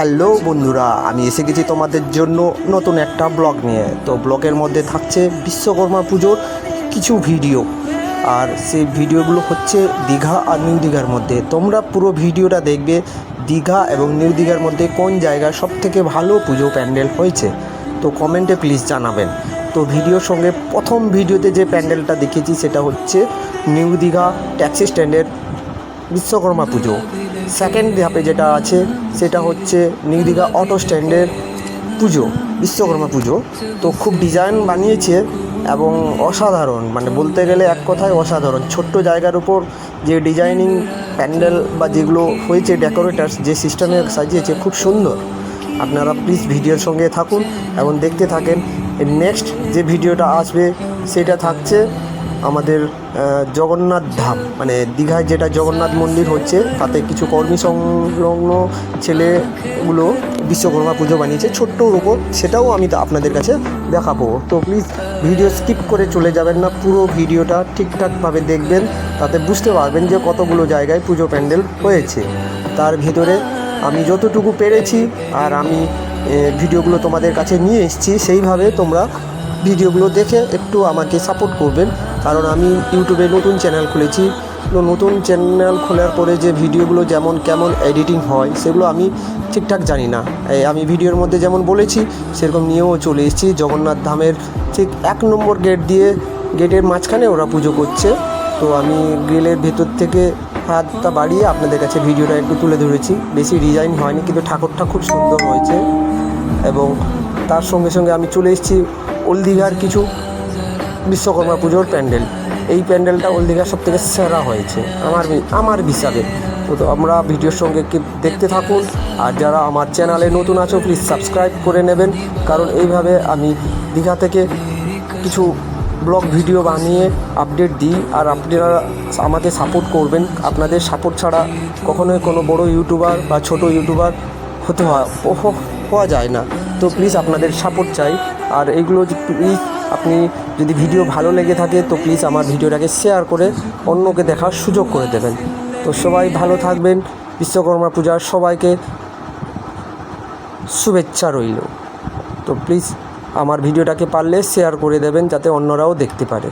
Hello বন্ধুরা, আমি এসে গেছি তোমাদের জন্য নতুন একটা ব্লগ নিয়ে। তো ব্লগের মধ্যে থাকছে বিশ্বকর্মা পুজোর কিছু ভিডিও। আর সেই ভিডিওগুলো হচ্ছে দীঘা আর নিউ দীঘার মধ্যে। তোমরা পুরো ভিডিওটা দেখবে, দীঘা এবং নিউ দীঘার মধ্যে কোন জায়গায় সব থেকে ভালো পুজো প্যান্ডেল হয়েছে। তো কমেন্টে প্লিজ জানাবেন। তো ভিডিওর সঙ্গে প্রথম ভিডিওতে যে প্যান্ডেলটা দেখেছি সেটা হচ্ছে নিউ দীঘা ট্যাক্সি স্ট্যান্ডের বিশ্বকর্মা পুজো। সেকেন্ড ধাপে যেটা আছে, সেটা হচ্ছে নিউ দীঘা অটো স্ট্যান্ডের পুজো, বিশ্বকর্মা পুজো। তো খুব ডিজাইন বানিয়েছে এবং অসাধারণ মানে বলতে গেলে এক কথায় অসাধারণ। ছোট্ট জায়গার উপর যে ডিজাইনিং প্যান্ডেল বা যেগুলো হয়েছে ডেকোরেটার্স যে সিস্টেমে সাজিয়েছে, খুব সুন্দর। আপনারা প্লিজ ভিডিওর সঙ্গে থাকুন এবং দেখতে থাকেন। নেক্সট যে ভিডিওটা আসবে, সেটা থাকছে আমাদের জগন্নাথ ধাম মানে দীঘায় যেটা জগন্নাথ মন্দির হচ্ছে, তাতে কিছু কর্মী সংলগ্ন ছেলেগুলো বিশ্বকর্মা পুজো বানিয়েছে ছোট্টর উপর সেটাও আমি আপনাদের কাছে দেখাবো। তো প্লিজ ভিডিও স্কিপ করে চলে যাবেন না, পুরো ভিডিওটা ঠিকঠাকভাবে দেখবেন, তাতে বুঝতে পারবেন যে কতগুলো জায়গায় পুজো প্যান্ডেল হয়েছে। তার ভিতরে আমি যতটুকু পেরেছি, আর আমি ভিডিওগুলো তোমাদের কাছে নিয়ে এসেছি, সেইভাবে তোমরা ভিডিওগুলো দেখে একটু আমাকে সাপোর্ট করবেন। কারণ আমি ইউটিউবে নতুন চ্যানেল খুলেছি। তো নতুন চ্যানেল খোলার পরে যে ভিডিওগুলো যেমন কেমন এডিটিং হয়, সেগুলো আমি ঠিকঠাক জানি না। আমি ভিডিওর মধ্যে যেমন বলেছি, সেরকম নিয়েও চলে এসেছি। জগন্নাথ ধামের ঠিক এক নম্বর গেট দিয়ে গেটের মাঝখানে ওরা পুজো করছে। তো আমি গ্রিলের ভেতর থেকে হাতটা বাড়িয়ে আপনাদের কাছে ভিডিওটা একটু তুলে ধরেছি। বেশি ডিজাইন হয়নি, কিন্তু ঠাকুরটা খুব সুন্দর হয়েছে। এবং তার সঙ্গে সঙ্গে আমি চলে এসেছি ওল্ড দীঘার কিছু বিশ্বকর্মা পুজোর প্যান্ডেল। এই প্যান্ডেলটা ওল্ড দীঘার সব থেকে সেরা হয়েছে, আমার আমার হিসাবে। তো আমরা ভিডিওর সঙ্গে দেখতে থাকুন, আর যারা আমার চ্যানেলে নতুন আছো প্লিজ সাবস্ক্রাইব করে নেবেন, কারণ এইভাবে আমি দীঘা থেকে কিছু ব্লগ ভিডিও বানিয়ে আপডেট দিই, আর আপনারা আমাকে সাপোর্ট করবেন। আপনাদের সাপোর্ট ছাড়া কখনোই কোনো বড় ইউটিউবার বা ছোট ইউটিউবার হতে হওয়া যায় না। তো প্লিজ আপনাদের সাপোর্ট চাই। আর এইগুলো প্লিজ আপনি যদি ভিডিও ভালো লেগে থাকে, তো প্লিজ আমার ভিডিওটাকে শেয়ার করে অন্যকে দেখার সুযোগ করে দেবেন। তো সবাই ভালো থাকবেন, বিশ্বকর্মা পূজার সবাইকে শুভেচ্ছা রইল। তো প্লিজ আমার ভিডিওটাকে পারলে শেয়ার করে দেবেন, যাতে অন্যরাও দেখতে পারে।